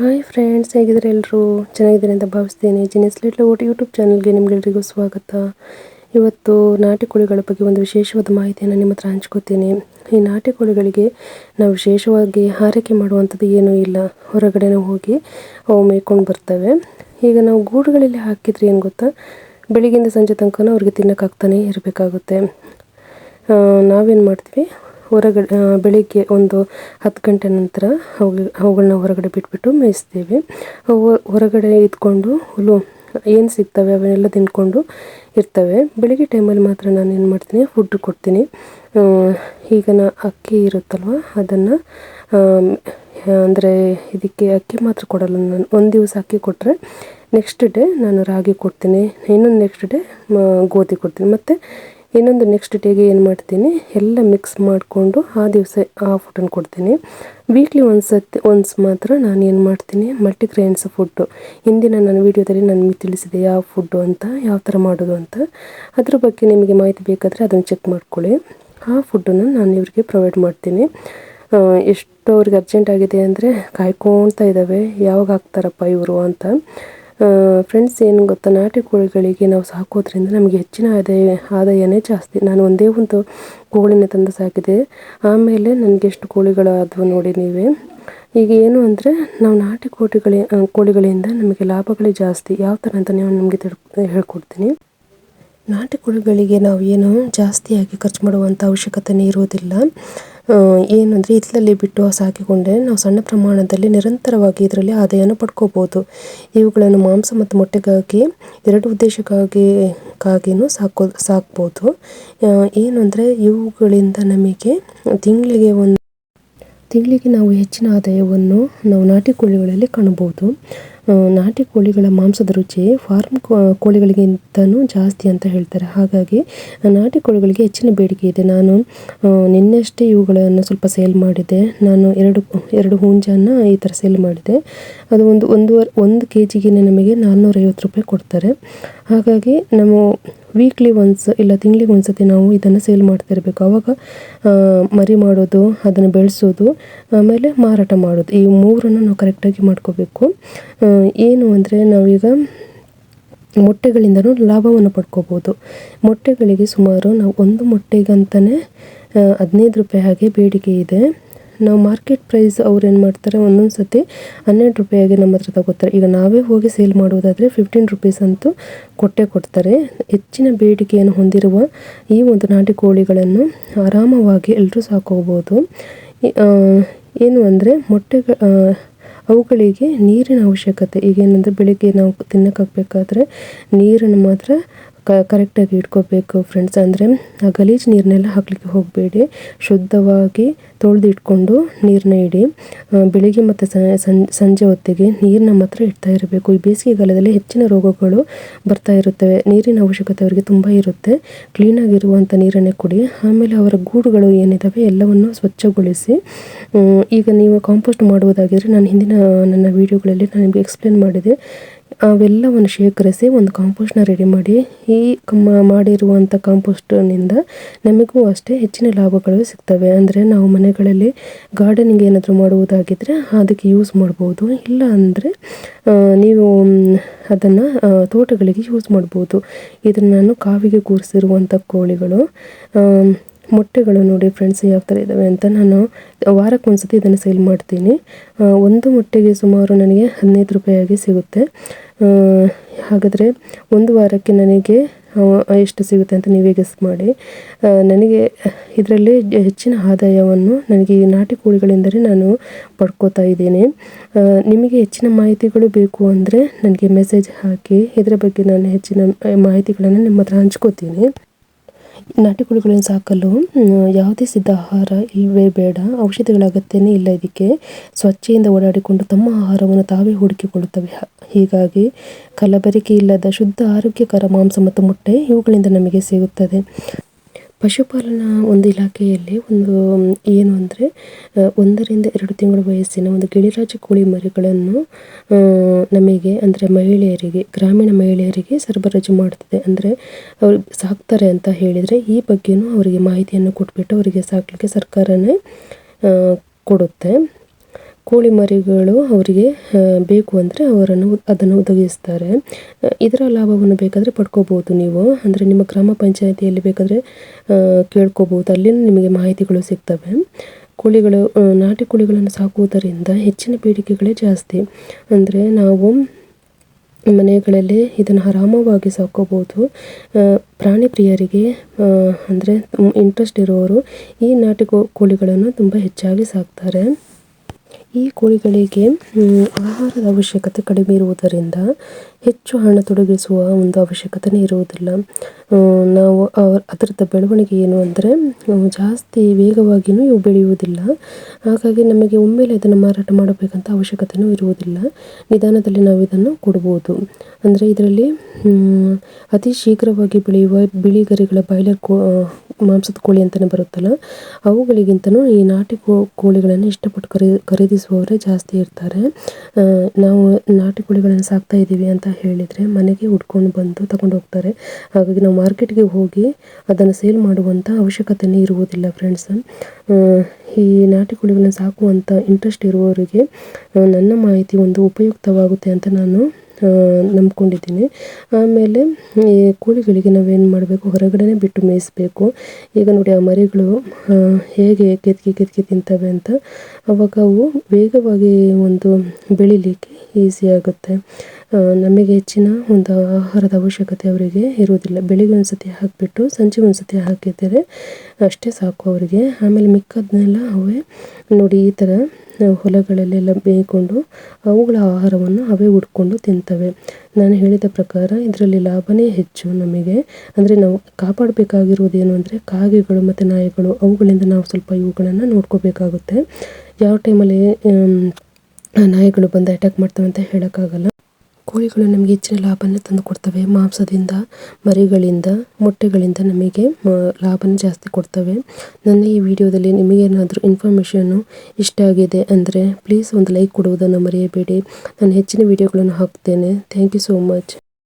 Hi friends ಹೇಗಿದ್ದಾರೆ ಎಲ್ಲರೂ ಚೆನ್ನಾಗಿದ್ದಾರೆ ಅಂತ ಭಾವಿಸ್ತೀನಿ. ಜಿನಿಸ್ ಲಿಟ್ಲ್ ಓಟ್ ಯೂಟ್ಯೂಬ್ ಚಾನಲ್ಗೆ ನಿಮ್ಗೆಲ್ರಿಗೂ ಸ್ವಾಗತ. ಇವತ್ತು ನಾಟಿ ಕೋಳಿಗಳ ಬಗ್ಗೆ ಒಂದು ವಿಶೇಷವಾದ ಮಾಹಿತಿಯನ್ನು ನಿಮ್ಮ ಹತ್ರ ಹಂಚ್ಕೋತೀನಿ. ಈ ನಾಟಿ ಕೋಳಿಗಳಿಗೆ ನಾವು ವಿಶೇಷವಾಗಿ ಹಾರೈಕೆ ಮಾಡುವಂಥದ್ದು ಏನೂ ಇಲ್ಲ. ಹೊರಗಡೆನೂ ಹೋಗಿ ಅವು ಮೇಯ್ಕೊಂಡು ಬರ್ತವೆ. ಈಗ ನಾವು ಗೂಡುಗಳಲ್ಲಿ ಹಾಕಿದ್ರೆ ಏನು ಗೊತ್ತಾ? ಬೆಳಿಗ್ಗೆಯಿಂದ ಸಂಜೆ ತನಕ ಅವ್ರಿಗೆ ತಿನ್ನೋಕ್ಕಾಗ್ತಾನೆ ಇರಬೇಕಾಗುತ್ತೆ. ನಾವೇನು ಮಾಡ್ತೀವಿ? ಹೊರಗಡೆ ಬೆಳಿಗ್ಗೆ ಒಂದು ಹತ್ತು ಗಂಟೆ ನಂತರ ಅವು ಅವುಗಳನ್ನ ಹೊರಗಡೆ ಬಿಟ್ಬಿಟ್ಟು ಮೇಯಿಸ್ತೀವಿ. ಹೊರಗಡೆ ಇದ್ಕೊಂಡು ಹುಲ್ಲು ಏನು ಸಿಗ್ತವೆ ಅವನ್ನೆಲ್ಲ ತಿನ್ಕೊಂಡು ಇರ್ತವೆ. ಬೆಳಿಗ್ಗೆ ಟೈಮಲ್ಲಿ ಮಾತ್ರ ನಾನು ಏನು ಮಾಡ್ತೀನಿ ಫುಡ್ ಕೊಡ್ತೀನಿ. ಈಗ ನಾ ಅಕ್ಕಿ ಇರುತ್ತಲ್ವ, ಅದನ್ನು ಅಂದರೆ ಇದಕ್ಕೆ ಅಕ್ಕಿ ಮಾತ್ರ ಕೊಡಲ್ಲ ನಾನು. ಒಂದು ದಿವಸ ಅಕ್ಕಿ ಕೊಟ್ಟರೆ ನೆಕ್ಸ್ಟ್ ಡೇ ನಾನು ರಾಗಿ ಕೊಡ್ತೀನಿ. ಇನ್ನೊಂದು ನೆಕ್ಸ್ಟ್ ಡೇ ಗೋಧಿ ಕೊಡ್ತೀನಿ. ಮತ್ತು ಇನ್ನೊಂದು ನೆಕ್ಸ್ಟ್ ಡೇಗೆ ಏನು ಮಾಡ್ತೀನಿ? ಎಲ್ಲ ಮಿಕ್ಸ್ ಮಾಡಿಕೊಂಡು ಆ ದಿವಸ ಆ ಫುಡ್ಡನ್ನು ಕೊಡ್ತೀನಿ. ವೀಕ್ಲಿ ಒಂದು ಸತಿ ಒನ್ಸ್ ಮಾತ್ರ ನಾನು ಏನು ಮಾಡ್ತೀನಿ? ಮಲ್ಟಿಗ್ರೇನ್ಸ್ ಫುಡ್ಡು ಹಿಂದಿನ ನನ್ನ ವೀಡಿಯೋದಲ್ಲಿ ನಾನು ತಿಳಿಸಿದೆ ಯಾವ ಫುಡ್ಡು ಅಂತ, ಯಾವ ಥರ ಮಾಡೋದು ಅಂತ. ಅದ್ರ ಬಗ್ಗೆ ನಿಮಗೆ ಮಾಹಿತಿ ಬೇಕಾದರೆ ಅದನ್ನು ಚೆಕ್ ಮಾಡ್ಕೊಳ್ಳಿ. ಆ ಫುಡ್ಡನ್ನು ನಾನು ಇವರಿಗೆ ಪ್ರೊವೈಡ್ ಮಾಡ್ತೀನಿ. ಎಷ್ಟು ಅವ್ರಿಗೆ ಅರ್ಜೆಂಟ್ ಆಗಿದೆ ಅಂದರೆ ಕಾಯ್ಕೊತಾ ಇದ್ದಾವೆ ಯಾವಾಗ ಹಾಕ್ತಾರಪ್ಪ ಇವರು ಅಂತ. ಫ್ರೆಂಡ್ಸ್ ಏನು ಗೊತ್ತಾ? ನಾಟಿ ಕೋಳಿಗಳಿಗೆ ನಾವು ಸಾಕೋದ್ರಿಂದ ನಮಗೆ ಹೆಚ್ಚಿನ ಆದಾಯ, ಆದಾಯನೇ ಜಾಸ್ತಿ. ನಾನು ಒಂದೇ ಒಂದು ಕೋಳಿನ ತಂದು ಸಾಕಿದೆ. ಆಮೇಲೆ ನನಗೆ ಎಷ್ಟು ಕೋಳಿಗಳಾದವು ನೋಡಿ ನೀವೇ. ಈಗ ಏನು ಅಂದರೆ, ನಾವು ನಾಟಿ ಕೋಟಿಗಳೇ ಕೋಳಿಗಳಿಂದ ನಮಗೆ ಲಾಭಗಳೇ ಜಾಸ್ತಿ. ಯಾವ ಥರ ಅಂತ ನಾನು ನಿಮಗೆ ತಿಳ್ ಹೇಳ್ಕೊಡ್ತೀನಿ. ನಾಟಿ ಕೋಳಿಗಳಿಗೆ ನಾವು ಏನು ಜಾಸ್ತಿಯಾಗಿ ಖರ್ಚು ಮಾಡುವಂಥ ಅವಶ್ಯಕತೆನೇ ಇರುವುದಿಲ್ಲ ಏನಂದರೆ ಹಿತ್ತಲಲ್ಲಿ ಬಿಟ್ಟು ಸಾಕಿಕೊಂಡರೆ ನಾವು ಸಣ್ಣ ಪ್ರಮಾಣದಲ್ಲಿ ನಿರಂತರವಾಗಿ ಇದರಲ್ಲಿ ಆದಾಯವನ್ನು ಪಡ್ಕೋಬೋದು. ಇವುಗಳನ್ನು ಮಾಂಸ ಮತ್ತು ಮೊಟ್ಟೆಗಾಗಿ ಎರಡು ಉದ್ದೇಶಕ್ಕಾಗಿ, ಕಾಗಿನೂ ಸಾಕೋ, ಸಾಕ್ಬೋದು. ಏನಂದರೆ ಇವುಗಳಿಂದ ನಮಗೆ ತಿಂಗಳಿಗೆ ಒಂದು, ತಿಂಗಳಿಗೆ ನಾವು ಹೆಚ್ಚಿನ ಆದಾಯವನ್ನು ನಾವು ನಾಟಿ ಕೋಳಿಗಳಲ್ಲಿ ಕಾಣಬಹುದು. ನಾಟಿ ಕೋಳಿಗಳ ಮಾಂಸದ ರುಚಿ ಫಾರ್ಮ್ ಕೋಳಿಗಳಿಗಿಂತನೂ ಜಾಸ್ತಿ ಅಂತ ಹೇಳ್ತಾರೆ. ಹಾಗಾಗಿ ನಾಟಿ ಕೋಳಿಗಳಿಗೆ ಹೆಚ್ಚಿನ ಬೇಡಿಕೆ ಇದೆ. ನಾನು ನಿನ್ನೆಷ್ಟೇ ಇವುಗಳನ್ನು ಸ್ವಲ್ಪ ಸೇಲ್ ಮಾಡಿದೆ ನಾನು ಎರಡು ಎರಡು ಹುಂಜನ್ನು ಈ ಥರ ಸೇಲ್ ಮಾಡಿದೆ ಅದು ಒಂದು, ಒಂದೂವರೆ, ಒಂದು ಕೆ ಜಿಗೆ ನಮಗೆ ನಾನ್ನೂರೈವತ್ತು ರೂಪಾಯಿ ಕೊಡ್ತಾರೆ. ಹಾಗಾಗಿ ನಾವು ವೀಕ್ಲಿ ಒನ್ಸ್ ಇಲ್ಲ ತಿಂಗ್ಳಿಗೆ ಒಂದು ಸತಿ ನಾವು ಇದನ್ನು ಸೇಲ್ ಮಾಡ್ತಾ ಇರಬೇಕು ಆವಾಗ ಮರಿ ಮಾಡೋದು, ಅದನ್ನು ಬೆಳೆಸೋದು, ಆಮೇಲೆ ಮಾರಾಟ ಮಾಡೋದು. ಈ ಮೂರನ್ನು ನಾವು ಕರೆಕ್ಟಾಗಿ ಮಾಡ್ಕೋಬೇಕು. ಏನು ಅಂದರೆ ನಾವೀಗ ಮೊಟ್ಟೆಗಳಿಂದನೂ ಲಾಭವನ್ನು ಪಡ್ಕೋಬೋದು. ಮೊಟ್ಟೆಗಳಿಗೆ ಸುಮಾರು ನಾವು ಒಂದು ಮೊಟ್ಟೆಗಂತಲೇ ಹದಿನೈದು ರೂಪಾಯಿ ಹಾಗೆ ಬೇಡಿಕೆ ಇದೆ. ನಾವು ಮಾರ್ಕೆಟ್ ಪ್ರೈಸ್ ಅವ್ರು ಏನು ಮಾಡ್ತಾರೆ? ಒಂದೊಂದು ಸತಿ ಹನ್ನೆರಡು ರೂಪಾಯಿಗೆ ನಮ್ಮ ಹತ್ರ ತಗೋತಾರೆ. ಈಗ ನಾವೇ ಹೋಗಿ ಸೇಲ್ ಮಾಡುವುದಾದರೆ ಫಿಫ್ಟೀನ್ ರುಪೀಸ್ ಅಂತೂ ಕೊಟ್ಟೆ ಕೊಡ್ತಾರೆ. ಹೆಚ್ಚಿನ ಬೇಡಿಕೆಯನ್ನು ಹೊಂದಿರುವ ಈ ಒಂದು ನಾಟಿ ಕೋಳಿಗಳನ್ನು ಆರಾಮವಾಗಿ ಎಲ್ಲರೂ ಸಾಕೋಬೋದು. ಏನು ಅಂದರೆ ಮೊಟ್ಟೆ ಅವುಗಳಿಗೆ ನೀರಿನ ಅವಶ್ಯಕತೆ. ಈಗೇನಂದರೆ ಬೆಳಿಗ್ಗೆ ನಾವು ತಿನ್ನೋಕ್ಕಾಗಬೇಕಾದ್ರೆ ನೀರನ್ನು ಮಾತ್ರ ಕ ಕರೆಕ್ಟಾಗಿ ಇಟ್ಕೋಬೇಕು ಫ್ರೆಂಡ್ಸ್ ಅಂದರೆ, ಆ ಗಲೀಜು ನೀರನ್ನೆಲ್ಲ ಹಾಕಲಿಕ್ಕೆ ಹೋಗಬೇಡಿ. ಶುದ್ಧವಾಗಿ ತೊಳೆದು ಇಟ್ಕೊಂಡು ನೀರನ್ನ ಇಡಿ ಬೆಳಿಗ್ಗೆ ಮತ್ತು ಸಂಜೆ ಹೊತ್ತಿಗೆ ನೀರನ್ನ ಮಾತ್ರ ಇಡ್ತಾ ಇರಬೇಕು. ಈ ಬೇಸಿಗೆಗಾಲದಲ್ಲಿ ಹೆಚ್ಚಿನ ರೋಗಗಳು ಬರ್ತಾ ಇರುತ್ತವೆ. ನೀರಿನ ಅವಶ್ಯಕತೆ ಅವರಿಗೆ ತುಂಬ ಇರುತ್ತೆ. ಕ್ಲೀನಾಗಿರುವಂಥ ನೀರನ್ನೇ ಕುಡಿ. ಆಮೇಲೆ ಅವರ ಗೂಡುಗಳು ಏನಿದ್ದಾವೆ ಎಲ್ಲವನ್ನು ಸ್ವಚ್ಛಗೊಳಿಸಿ. ಈಗ ನೀವು ಕಾಂಪೋಸ್ಟ್ ಮಾಡುವುದಾಗಿದ್ದರೆ ನಾನು ಹಿಂದಿನ ನನ್ನ ವೀಡಿಯೋಗಳಲ್ಲಿ ನಾನು ನಿಮಗೆ ಎಕ್ಸ್ಪ್ಲೇನ್ ಮಾಡಿದೆ. ಅವೆಲ್ಲವನ್ನು ಶೇಖರಿಸಿ ಒಂದು ಕಾಂಪೋಸ್ಟ್ನ ರೆಡಿ ಮಾಡಿ, ಈ ಮಾಡಿರುವಂಥ ಕಾಂಪೋಸ್ಟ್ನಿಂದ ನಮಗೂ ಅಷ್ಟೇ ಹೆಚ್ಚಿನ ಲಾಭಗಳು ಸಿಗ್ತವೆ. ಅಂದರೆ ನಾವು ಮನೆಗಳಲ್ಲಿ ಗಾರ್ಡನಿಂಗ್ ಏನಾದರೂ ಮಾಡುವುದಾಗಿದ್ದರೆ ಅದಕ್ಕೆ ಯೂಸ್ ಮಾಡ್ಬೋದು. ಇಲ್ಲ ಅಂದರೆ ನೀವು ಅದನ್ನು ತೋಟಗಳಿಗೆ ಯೂಸ್ ಮಾಡ್ಬೋದು. ಇದನ್ನು ನಾನು ಕಾವಿಗೆ ಕೂರಿಸಿರುವಂಥ ಕೋಳಿಗಳು ಮೊಟ್ಟೆಗಳು ನೋಡಿ ಫ್ರೆಂಡ್ಸ್ ಯಾವ ಥರ ಇದ್ದಾವೆ ಅಂತ ನಾನು ವಾರಕ್ಕೆ ಒಂದು ಸತಿ ಇದನ್ನು ಸೇಲ್ ಮಾಡ್ತೀನಿ. ಒಂದು ಮೊಟ್ಟೆಗೆ ಸುಮಾರು ನನಗೆ ಹದಿನೈದು ರೂಪಾಯಿಯಾಗಿ ಸಿಗುತ್ತೆ. ಹಾಗಾದರೆ ಒಂದು ವಾರಕ್ಕೆ ನನಗೆ ಎಷ್ಟು ಸಿಗುತ್ತೆ ಅಂತ ನೀವೇ ಗೆಸ್ ಮಾಡಿ. ನನಗೆ ಇದರಲ್ಲಿ ಹೆಚ್ಚಿನ ಆದಾಯವನ್ನು ನನಗೆ ಈ ನಾಟಿ ಕೋಳಿಗಳೆಂದರೆ ನಾನು ಪಡ್ಕೋತಾ ಇದ್ದೀನಿ. ನಿಮಗೆ ಹೆಚ್ಚಿನ ಮಾಹಿತಿಗಳು ಬೇಕು ಅಂದರೆ ನನಗೆ ಮೆಸೇಜ್ ಹಾಕಿ, ಇದರ ಬಗ್ಗೆ ನಾನು ಹೆಚ್ಚಿನ ಮಾಹಿತಿಗಳನ್ನು ನಿಮ್ಮ ಹತ್ರ ಹಂಚ್ಕೋತೀನಿ. ನಾಟಿ ಕೋಳಿಗಳನ್ನು ಸಾಕಲು ಯಾವುದೇ ಸಿದ್ಧ ಆಹಾರ ಇಲ್ಲವೇ ಬೇಡ. ಔಷಧಿಗಳ ಅಗತ್ಯನೇ ಇಲ್ಲ ಇದಕ್ಕೆ. ಸ್ವಚ್ಛೆಯಿಂದ ಓಡಾಡಿಕೊಂಡು ತಮ್ಮ ಆಹಾರವನ್ನು ತಾವೇ ಹುಡುಕಿಕೊಳ್ಳುತ್ತವೆ. ಹೀಗಾಗಿ ಕಲಬೆರಕೆ ಇಲ್ಲದ ಶುದ್ಧ, ಆರೋಗ್ಯಕರ ಮಾಂಸ ಮತ್ತು ಮೊಟ್ಟೆ ಇವುಗಳಿಂದ ನಮಗೆ ಸಿಗುತ್ತದೆ. ಪಶುಪಾಲನಾ ಒಂದು ಇಲಾಖೆಯಲ್ಲಿ ಒಂದು ಏನು ಅಂದರೆ ಒಂದರಿಂದ ಎರಡು ತಿಂಗಳ ವಯಸ್ಸಿನ ಒಂದು ಗಿಳಿರಾಜ ಕೋಳಿ ಮರಿಗಳನ್ನು ನಮಗೆ ಅಂದರೆ ಮಹಿಳೆಯರಿಗೆ, ಗ್ರಾಮೀಣ ಮಹಿಳೆಯರಿಗೆ ಸರಬರಾಜು ಮಾಡ್ತದೆ. ಅಂದರೆ ಅವರು ಸಾಕ್ತಾರೆ ಅಂತ ಹೇಳಿದರೆ ಈ ಬಗ್ಗೆಯೂ ಅವರಿಗೆ ಮಾಹಿತಿಯನ್ನು ಕೊಟ್ಬಿಟ್ಟು ಅವರಿಗೆ ಸಾಕಲಿಕ್ಕೆ ಸರ್ಕಾರನೇ ಕೊಡುತ್ತೆ. ಕೋಳಿ ಮರಿಗಳು ಅವರಿಗೆ ಬೇಕು ಅಂದರೆ ಅವರನ್ನು ಅದನ್ನು ಒದಗಿಸ್ತಾರೆ. ಇದರ ಲಾಭವನ್ನು ಬೇಕಾದರೆ ಪಡ್ಕೋಬೋದು ನೀವು. ಅಂದರೆ ನಿಮ್ಮ ಗ್ರಾಮ ಪಂಚಾಯಿತಿಯಲ್ಲಿ ಬೇಕಾದರೆ ಕೇಳ್ಕೋಬೋದು ಅಲ್ಲಿ ನಿಮಗೆ ಮಾಹಿತಿಗಳು ಸಿಗ್ತವೆ. ಕೋಳಿಗಳು ನಾಟಿ ಕೋಳಿಗಳನ್ನು ಸಾಕುವುದರಿಂದ ಹೆಚ್ಚಿನ ಬೇಡಿಕೆಗಳೇ ಜಾಸ್ತಿ. ಅಂದರೆ ನಾವು ಮನೆಗಳಲ್ಲಿ ಇದನ್ನು ಆರಾಮವಾಗಿ ಸಾಕೋಬೋದು ಪ್ರಾಣಿ ಪ್ರಿಯರಿಗೆ ಅಂದರೆ ಇಂಟ್ರೆಸ್ಟ್ ಇರೋರು ಈ ನಾಟಿ ಕೋಳಿಗಳನ್ನು ತುಂಬ ಹೆಚ್ಚಾಗಿ ಸಾಕ್ತಾರೆ. ಈ ಕೋಳಿಗಳಿಗೆ ಆಹಾರದ ಅವಶ್ಯಕತೆ ಕಡಿಮೆ ಇರುವುದರಿಂದ ಹೆಚ್ಚು ಹಣ ತೊಡಗಿಸುವ ಒಂದು ಅವಶ್ಯಕತೆನೇ ಇರುವುದಿಲ್ಲ. ನಾವು ಅದರದ ಬೆಳವಣಿಗೆ ಏನು ಅಂದರೆ ಜಾಸ್ತಿ ವೇಗವಾಗಿಯೂ ಇವು ಬೆಳೆಯುವುದಿಲ್ಲ. ಹಾಗಾಗಿ ನಮಗೆ ಒಮ್ಮೆಲೆ ಅದನ್ನು ಮಾರಾಟ ಮಾಡಬೇಕಂತ ಅವಶ್ಯಕತೆಯೂ ಇರುವುದಿಲ್ಲ. ನಿಧಾನದಲ್ಲಿ ನಾವು ಇದನ್ನು ಕೊಡ್ಬೋದು. ಅಂದರೆ ಇದರಲ್ಲಿ ಅತಿ ಶೀಘ್ರವಾಗಿ ಬೆಳೆಯುವ ಬಿಳಿ ಗರಿಗಳ ಬಾಯ್ಲರ್ ಕೋ ಮಾಂಸದ ಕೋಳಿ ಅಂತಲೇ ಬರುತ್ತಲ್ಲ ಅವುಗಳಿಗಿಂತಲೂ ಈ ನಾಟಿ ಕೋಳಿಗಳನ್ನು ಇಷ್ಟಪಟ್ಟು ಖರೀ ಖರೀದಿಸುವವರೇ ಜಾಸ್ತಿ ಇರ್ತಾರೆ. ನಾವು ನಾಟಿ ಕೋಳಿಗಳನ್ನು ಸಾಕ್ತಾ ಇದ್ದೀವಿ ಅಂತ ಹೇಳಿದರೆ ಮನೆಗೆ ಉಟ್ಕೊಂಡು ಬಂದು ತಗೊಂಡು ಹೋಗ್ತಾರೆ. ಹಾಗಾಗಿ ನಾವು ಮಾರ್ಕೆಟ್ಗೆ ಹೋಗಿ ಅದನ್ನು ಸೇಲ್ ಮಾಡುವಂಥ ಅವಶ್ಯಕತೆಯೇ ಇರುವುದಿಲ್ಲ ಫ್ರೆಂಡ್ಸ್. ಈ ನಾಟಿ ಕೋಳಿಗಳನ್ನು ಸಾಕುವಂಥ ಇಂಟ್ರೆಸ್ಟ್ ಇರುವವರಿಗೆ ನನ್ನ ಮಾಹಿತಿ ಒಂದು ಉಪಯುಕ್ತವಾಗುತ್ತೆ ಅಂತ ನಾನು ನಂಬ್ಕೊಂಡಿದ್ದೀನಿ. ಆಮೇಲೆ ಈ ಕೋಳಿಗಳಿಗೆ ನಾವೇನು ಮಾಡಬೇಕು? ಹೊರಗಡೆನೇ ಬಿಟ್ಟು ಮೇಯಿಸಬೇಕು. ಈಗ ನೋಡಿ ಆ ಮರಿಗಳು ಹೇಗೆ ಕೆತ್ತಿ ಕೆದಕಿ ತಿಂತವೆ ಅಂತ, ಅವಾಗ ಅವು ವೇಗವಾಗಿ ಒಂದು ಬೆಳಿಲಿಕ್ಕೆ ಈಸಿ ಆಗುತ್ತೆ. ನಮಗೆ ಹೆಚ್ಚಿನ ಒಂದು ಆಹಾರದ ಅವಶ್ಯಕತೆ ಅವರಿಗೆ ಇರುವುದಿಲ್ಲ. ಬೆಳಿಗ್ಗೆ ಒಂದು ಸತಿ ಹಾಕಿಬಿಟ್ಟು ಸಂಜೆ ಒಂದು ಸತಿ ಹಾಕಿದರೆ ಅಷ್ಟೇ ಸಾಕು ಅವರಿಗೆ. ಆಮೇಲೆ ಮಿಕ್ಕದನ್ನೆಲ್ಲ ಅವೇ ನೋಡಿ ಈ ಥರ ಹೊಲಗಳಲ್ಲೆಲ್ಲ ಬೇಯ್ಕೊಂಡು ಅವುಗಳ ಆಹಾರವನ್ನು ಅವೇ ಹುಡ್ಕೊಂಡು ತಿಂತವೆ. ನಾನು ಹೇಳಿದ ಪ್ರಕಾರ ಇದರಲ್ಲಿ ಲಾಭನೇ ಹೆಚ್ಚು ನಮಗೆ. ಅಂದರೆ ನಾವು ಕಾಪಾಡಬೇಕಾಗಿರುವುದೇನು ಅಂದರೆ ಕಾಗೆಗಳು ಮತ್ತು ನಾಯಿಗಳು ಅವುಗಳಿಂದ ನಾವು ಸ್ವಲ್ಪ ಇವುಗಳನ್ನು ನೋಡ್ಕೋಬೇಕಾಗುತ್ತೆ. ಯಾವ ಟೈಮಲ್ಲಿ ನಾಯಿಗಳು ಬಂದು ಅಟ್ಯಾಕ್ ಮಾಡ್ತವೆ ಅಂತ ಹೇಳೋಕ್ಕಾಗಲ್ಲ. ಕೋಳಿಗಳು ನಮಗೆ ಹೆಚ್ಚಿನ ಲಾಭನ ತಂದು ಕೊಡ್ತವೆ. ಮಾಂಸದಿಂದ, ಮರಿಗಳಿಂದ, ಮೊಟ್ಟೆಗಳಿಂದ ನಮಗೆ ಲಾಭನ ಜಾಸ್ತಿ ಕೊಡ್ತವೆ. ನನ್ನ ಈ ವಿಡಿಯೋದಲ್ಲಿ ನಿಮಗೇನಾದರೂ ಇನ್ಫಾರ್ಮೇಷನ್ನು ಇಷ್ಟ ಆಗಿದೆ ಅಂದರೆ ಪ್ಲೀಸ್ ಒಂದು ಲೈಕ್ ಕೊಡುವುದನ್ನು ಮರೆಯಬೇಡಿ. ನಾನು ಹೆಚ್ಚಿನ ವಿಡಿಯೋಗಳನ್ನು ಹಾಕ್ತೇನೆ. Thank you so much